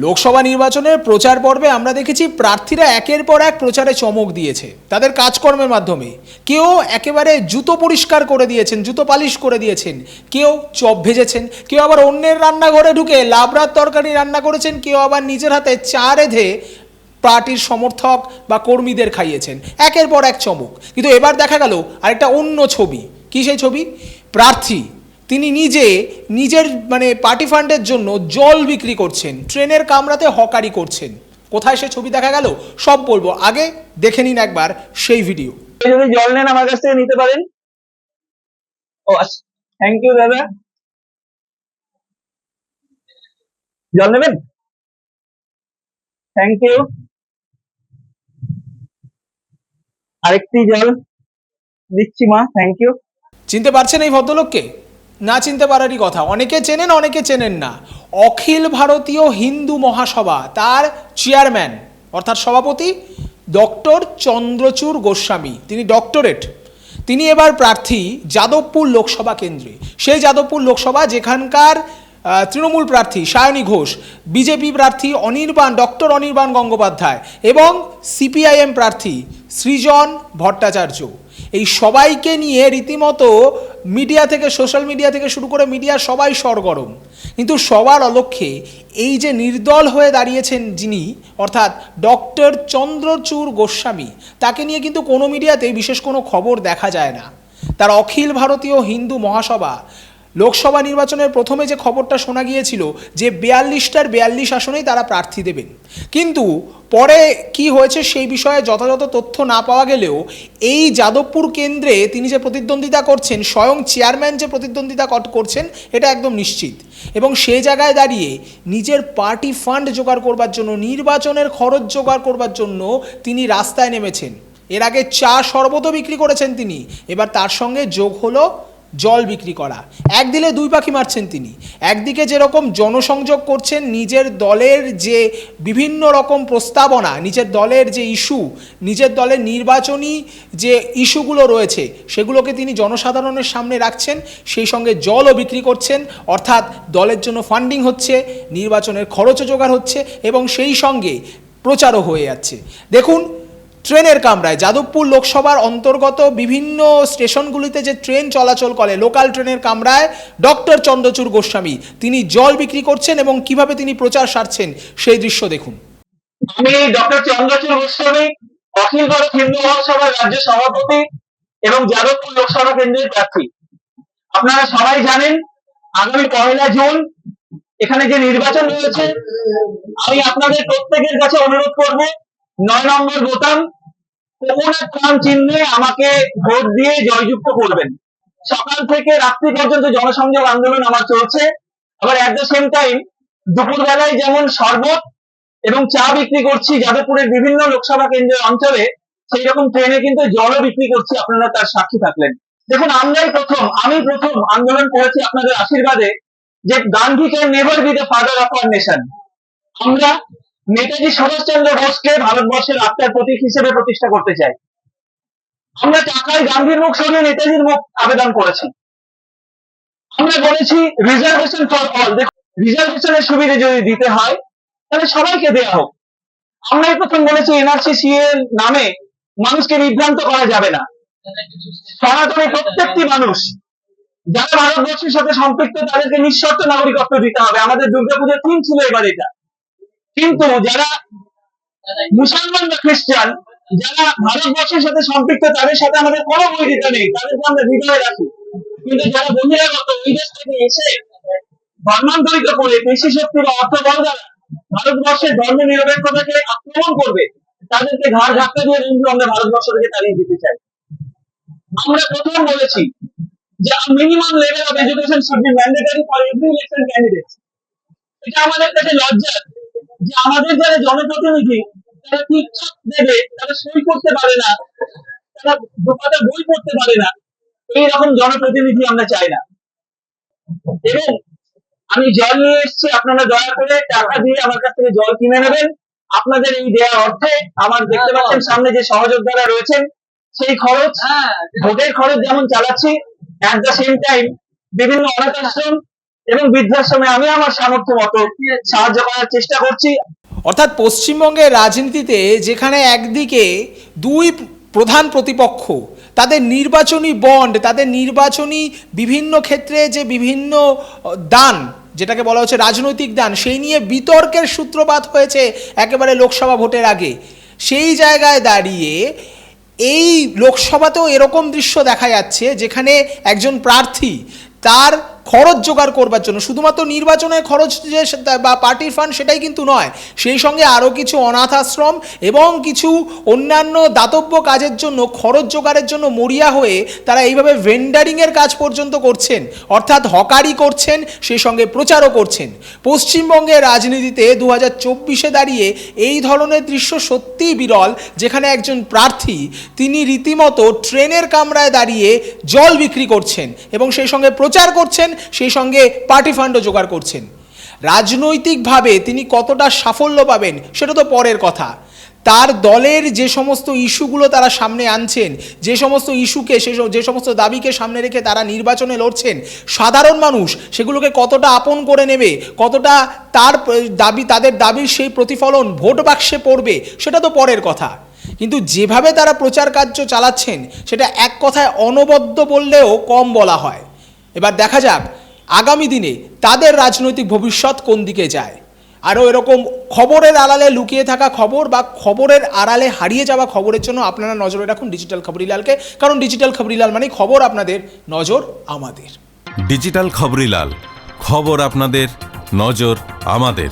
লোকসভা নির্বাচনের প্রচার পর্বে আমরা দেখেছি প্রার্থীরা একের পর এক প্রচারে চমক দিয়েছে। তাদের কাজকর্মের মাধ্যমে। কেউ একেবারে জুতো পরিষ্কার করে দিয়েছেন, জুতো পালিশ করে দিয়েছেন। কেউ চপ ভেজেছেন, কেউ আবার অন্যের রান্নাঘরে ঢুকে লাবড়ার তরকারি রান্না করেছেন, কেউ আবার নিজের হাতে চা রেধে পার্টির সমর্থক বা কর্মীদের খাইয়েছেন। একের পর এক চমক। কিন্তু এবার দেখা গেল আরেকটা অন্য ছবি। কি সেই ছবি? প্রার্থী তিনি নিজে নিজের মানে পার্টি ফান্ডের জন্য জল বিক্রি করছেন ট্রেনের কামরাতে হকারি করছেন। কোথায় সে ছবি দেখা গেল? সব বলব। আগে দেখে নিন একবার সেই ভিডিও যদি জল নেন আমার কাছ থেকে নিতে পারেন। ও আচ্ছা। থ্যাংক ইউ দাদা। জল নেবেন? থ্যাংক ইউ আরেকটি জল দিচ্ছি মা। থ্যাংক ইউ চিনতে পারছেন এই ভদ্রলোককে? না চিনতে পারারই কথা। অনেকে চেনেন অনেকে চেনেন না। অখিল ভারতীয় হিন্দু মহাসভা, তার চেয়ারম্যান অর্থাৎ সভাপতি ডক্টর চন্দ্রচূড় গোস্বামী। তিনি ডক্টরেট তিনি এবার প্রার্থী যাদবপুর লোকসভা কেন্দ্রে। সেই যাদবপুর লোকসভা, যেখানকার তৃণমূল প্রার্থী সায়নী ঘোষ, বিজেপি প্রার্থী অনির্বাণ, ডক্টর অনির্বাণ গঙ্গোপাধ্যায় এবং সিপিআইএম প্রার্থী সৃজন ভট্টাচার্য। এই সবাইকে নিয়ে রীতিমতো মিডিয়া থেকে, সোশ্যাল মিডিয়া থেকে শুরু করে মিডিয়া সবাই সরগরম। কিন্তু সবার অলক্ষ্যে এই যে নির্দল হয়ে দাঁড়িয়েছেন যিনি, অর্থাৎ ডক্টর চন্দ্রচূড় গোস্বামী, তাকে নিয়ে কিন্তু কোনো মিডিয়াতে বিশেষ কোনো খবর দেখা যায় না। তার অখিল ভারতীয় হিন্দু মহাসভা লোকসভা নির্বাচনের প্রথমে যে খবরটা শোনা গিয়েছিল যে বিয়াল্লিশটার বিয়াল্লিশ আসনেই তারা প্রার্থী দেবেন। কিন্তু পরে কি হয়েছে সেই বিষয়ে যথাযথ তথ্য না পাওয়া গেলেও এই যাদবপুর কেন্দ্রে তিনি যে প্রতিদ্বন্দ্বিতা করছেন, স্বয়ং চেয়ারম্যান যে প্রতিদ্বন্দ্বিতা কর- করছেন, এটা একদম নিশ্চিত। এবং সেই জায়গায় দাঁড়িয়ে নিজের পার্টি ফান্ড জোগাড় করবার জন্য, নির্বাচনের খরচ জোগাড় করবার জন্য তিনি রাস্তায় নেমেছেন। এর আগে চা শরবতও বিক্রি করেছেন তিনি। এবার তার সঙ্গে যোগ হলো জল বিক্রি করা। এক দিলে দুই পাখি মারছেন তিনি। একদিকে যেরকম জনসংযোগ করছেন নিজের দলের যে বিভিন্ন রকম প্রস্তাবনা, নিজের দলের যে ইস্যু, নিজের দলের নির্বাচনী যে ইস্যুগুলো রয়েছে, সেগুলোকে তিনি জনসাধারণের সামনে রাখছেন, সেই সঙ্গে জলও বিক্রি করছেন, অর্থাৎ দলের জন্য ফান্ডিং হচ্ছে, নির্বাচনের খরচও জোগাড় হচ্ছে এবং সেই সঙ্গে প্রচারও হয়ে যাচ্ছে। দেখুন ট্রেনের কামরায়। যাদবপুর লোকসভার অন্তর্গত বিভিন্ন স্টেশনগুলিতে যে ট্রেন চলাচল করে, লোকাল ট্রেনের কামরায় ডক্টর চন্দ্রচূড় গোস্বামী। তিনি জল বিক্রি করছেন এবং কীভাবে তিনি প্রচার সারছেন সেই দৃশ্য দেখুন। আমি ডক্টর চন্দ্রচূড় গোস্বামী, অখিল ভারত হিন্দু মহাসভার রাজ্য সভাপতি এবং যাদবপুর লোকসভা কেন্দ্রের প্রার্থী। আপনারা সবাই জানেন, আগামী পয়লা জুন এখানে যে নির্বাচন রয়েছে, আমি আপনাদের প্রত্যেকের কাছে অনুরোধ করব নয় নম্বর বোতাম কোকোনাট প্রাণ চিহ্নে আমাকে ভোট দিয়ে জয়যুক্ত করবেন। সকাল থেকে রাত্রি পর্যন্ত জনসংযোগ আন্দোলন আমার চলছে। আবার অ্যাট দ্য সেম টাইম দুপুর বেলায় যেমন শরবত এবং চা বিক্রি করছি যাদবপুরের বিভিন্ন লোকসভা কেন্দ্রের অঞ্চলে সেই রকম ট্রেনে কিন্তু জলও বিক্রি করছি আপনারা তার সাক্ষী থাকলেন। দেখুন, আমরাই প্রথম, আমি প্রথম আন্দোলন করেছি আপনাদের আশীর্বাদে যে Gandhi can never be the father of our nation আমরা নেতাজি সুভাষচন্দ্র বোসকে ভারতবর্ষের আত্মার প্রতীক হিসেবে প্রতিষ্ঠা করতে চাই আমরা টাকায় গান্ধীর মুখ সরিয়ে নেতাজির মুখ আবেদন করেছি। আমরা বলেছি রিজার্ভেশন ফর অল রিজার্ভেশনের সুবিধা যদি দিতে হয়, তাহলে সবাইকে দেওয়া হোক। আমরা প্রথম বলেছি এনআরসি সি এর নামে মানুষকে বিভ্রান্ত করা যাবে না। সনাতনী প্রত্যেকটি মানুষ, যারা ভারতবর্ষের সাথে সম্পৃক্ত, তাদেরকে নিঃশর্ত নাগরিকত্ব দিতে হবে। আমাদের দুর্গাপূজার থিম ছিল এবার এটা। কিন্তু যারা মুসলমান বা খ্রিস্টান, যারা ভারতবর্ষের সাথে সম্পৃক্ত, তাদের সাথে আমাদের কোনো বৈরিতা নেই তাদেরকে আমরা হৃদয়ে রাখি। কিন্তু যারা বহিরাগত ওই দেশ থেকে এসে ধর্মান্তরিত করে পেশি শক্তি বা অর্থ বল দ্বারা ভারতবর্ষের ধর্ম নিরপেক্ষতাকে আক্রমণ করবে, তাদেরকে ঘাড় ধাক্কা দিয়ে কিন্তু আমরা ভারতবর্ষ থেকে তাড়িয়ে দিতে চাই। আমরা প্রথম বলেছি যে minimum level of education should be mandatory for every election candidate এটা আমাদের কাছে লজ্জার যে আমাদের যারা জনপ্রতিনিধি তারা ঠিকঠাক দেবে তারা সই করতে পারে না তারা দুপাতা বই পড়তে পারে না এইরকম জনপ্রতিনিধি আমরা চাই না। এবং আমি জল নিয়ে এসেছি আপনারা দয়া করে টাকা দিয়ে আমার কাছ থেকে জল কিনে নেবেন। আপনাদের এই দেওয়া অর্থে আমার দেখতে পাচ্ছেন সামনে যে সহযোদ্ধারা রয়েছেন সেই খরচ ভোটের খরচ যেমন চালাচ্ছি অ্যাট দ্য সেম টাইম বিভিন্ন অনাথ আশ্রম এবং বৃদ্ধাশ্রমে আমি আমার সামর্থ্য মতো সাহায্য করার চেষ্টা করছি। অর্থাৎ পশ্চিমবঙ্গের রাজনীতিতে যেখানে একদিকে দুই প্রধান প্রতিপক্ষ, তাদের নির্বাচনী বন্ড, তাদের নির্বাচনী বিভিন্ন ক্ষেত্রে যে বিভিন্ন দান, যেটাকে বলা হচ্ছে রাজনৈতিক দান, সেই নিয়ে বিতর্কের সূত্রপাত হয়েছে একেবারে লোকসভা ভোটের আগে। সেই জায়গায় দাঁড়িয়ে এই লোকসভাতেও এরকম দৃশ্য দেখা যাচ্ছে, যেখানে একজন প্রার্থী তার খরচ জোগাড় করবার জন্য। শুধুমাত্র নির্বাচনের খরচ যে বা পার্টির ফান্ড সেটাই কিন্তু নয়, সেই সঙ্গে আরও কিছু অনাথ আশ্রম এবং কিছু অন্যান্য দাতব্য কাজের জন্য, খরচ জোগাড়ের জন্য মরিয়া হয়ে তারা এইভাবে ভেন্ডারিংয়ের কাজ পর্যন্ত করছেন, অর্থাৎ হকারি করছেন, সেই সঙ্গে প্রচারও করছেন। পশ্চিমবঙ্গের রাজনীতিতে দু হাজার চব্বিশে দাঁড়িয়ে এই ধরনের দৃশ্য সত্যিই বিরল, যেখানে একজন প্রার্থী তিনি রীতিমতো ট্রেনের কামরায় দাঁড়িয়ে জল বিক্রি করছেন এবং সেই সঙ্গে প্রচার করছেন সেই সঙ্গে পার্টি ফান্ডও জোগাড় করছেন। রাজনৈতিকভাবে তিনি কতটা সাফল্য পাবেন, সেটা তো পরের কথা। তার দলের যে সমস্ত ইস্যুগুলো তারা সামনে আনছেন, যে সমস্ত ইস্যুকে, সে যে সমস্ত দাবিকে সামনে রেখে তারা নির্বাচনে লড়ছেন, সাধারণ মানুষ সেগুলোকে কতটা আপন করে নেবে, কতটা তার দাবি, তাদের দাবির সেই প্রতিফলন ভোট বাক্সে পড়বে, সেটা তো পরের কথা। কিন্তু যেভাবে তারা প্রচার কার্য চালাচ্ছেন, সেটা এক কথায় অনবদ্য বললেও কম বলা হয়। এবার দেখা যাক, আগামী দিনে তাদের রাজনৈতিক ভবিষ্যৎ কোন দিকে যায়। আরও এরকম খবরের আড়ালে লুকিয়ে থাকা খবর বা খবরের আড়ালে হারিয়ে যাওয়া খবরের জন্য আপনারা নজরে রাখুন ডিজিটাল খবরিলালকে, কারণ ডিজিটাল খবরিলাল মানে খবর আপনাদের নজর আমাদের। ডিজিটাল খবরিলাল, খবর আপনাদের, নজর আমাদের।